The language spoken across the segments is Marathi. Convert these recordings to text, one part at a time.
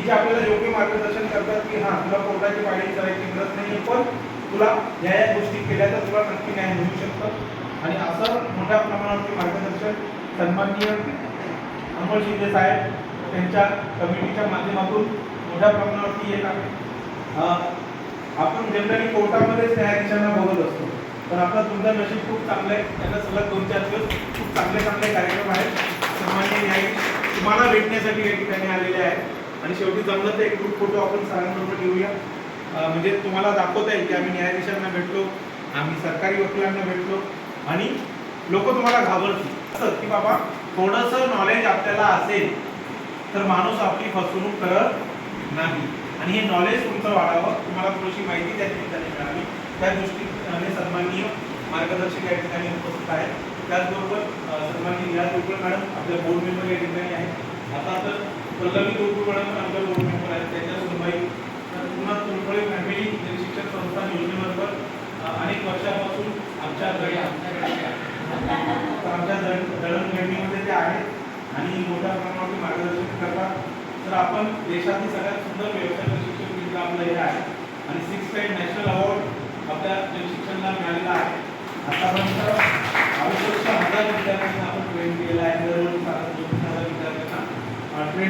की जे आपल्याला योग्य मार्गदर्शन करतात की हां तुला कोर्टाची पायरी करायची गरज नाही पण तुला या या गोष्टी केल्या तर तुला नक्की न्याय मिळू शकतं. आणि असं मोठ्या प्रमाणावरती मार्गदर्शन सन्माननीय अमोल शिंदे साहेब त्यांच्या कमिटीच्या माध्यमातून मोठ्या प्रमाणावरती येत आहे. आपण जनरली कोर्टामध्येच न्यायाधीशांना बघत असतो. पण आपलं तुमचं नशीब खूप चांगलं आहे. त्यांना सलग दोन चार दिवस खूप चांगले चांगले कार्यक्रम आहेत. सन्माननीय न्यायाधीश तुम्हाला भेटण्यासाठी या ठिकाणी आलेले आहेत. आणि शेवटी जमलं तर एक ग्रुप फोटो आपण सरांबरोबर घेऊया. म्हणजे तुम्हाला दाखवता येईल की आम्ही न्यायाधीशांना भेटलो आम्ही सरकारी वकिलांना भेटलो आणि लोक तुम्हाला घाबरतील. असं की बाबा थोडंसं नॉलेज आपल्याला असेल तर माणूस आपली फसवणूक करत नाही. आणि हे नॉलेज तुमचं वाढावं. तुम्हाला थोडीशी माहिती त्या ठिकाणी मिळावी. त्या दृष्टीने सन्माननीय मार्गदर्शक या ठिकाणी उपस्थित आहेत. त्याचबरोबर सन्माननीय निळा मॅडम आपल्या बोर्ड मेंबर या ठिकाणी आहेत. आता तर पल्लवी तुळपुळ आमच्या पण बोर्ड मेंबर आहेत त्यांच्या सुनबाई तर पुन्हा तुळपुळे फॅमिली शिक्षण संस्था योजनेबरोबर अनेक वर्षापासून आमच्या घरी तर आमच्या दळ दळणघडणीमध्ये ते आहेत आणि मोठ्या प्रमाणावर मार्गदर्शन करतात. तर आपण देशातील सगळ्यात सुंदर व्यवसाय प्रशिक्षण केंद्र आपलं हे आहे. आणि सिक्स टाईम नॅशनल अवॉर्ड आपल्या जलशिक्षणला मिळालेला आहे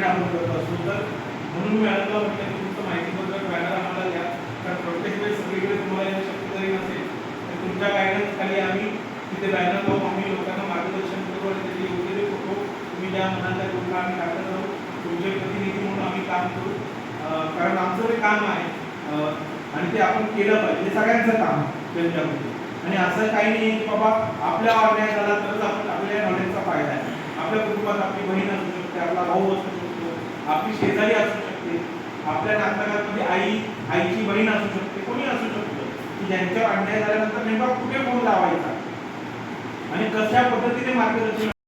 कंटेंट आपण करत असतो तर म्हणून मी अडकलं म्हटलं की तुमचं माहितीपत्रक बॅनर आम्हाला द्या. कारण प्रत्येक वेळेस सगळीकडे तुम्हाला शक्य जरी नसेल तर तुमच्या गायडन्स खाली आम्ही तिथे बॅनर लावून आम्ही लोकांना मार्गदर्शन करू आणि त्याचे योग्य ते फोटो तुम्ही ज्या म्हणाल त्या ग्रुपला आम्ही टाकत राहू तुमचे प्रतिनिधी म्हणून आम्ही काम करू. कारण आमचं जे काम आहे. आणि ते आपण केलं पाहिजे. हे सगळ्यांचं काम त्यांच्यामध्ये. आणि असं काही नाही की बाबा आपल्या अन्याय झाला तरच आपण आपल्या नॉलेजचा फायदा आहे. आपल्या कुटुंबात आपली बहीण असू शकते आपला भाऊ असू शकतो. आपली शेजारी असू शकते. आपल्या नातलगामध्ये आई आईची बहीण असू शकते कोणी असू शकतो. की ज्यांच्यावर अन्याय झाल्यानंतर नेमका कुठे फोन लावायचा? आणि कशा पद्धतीने मार्गदर्शन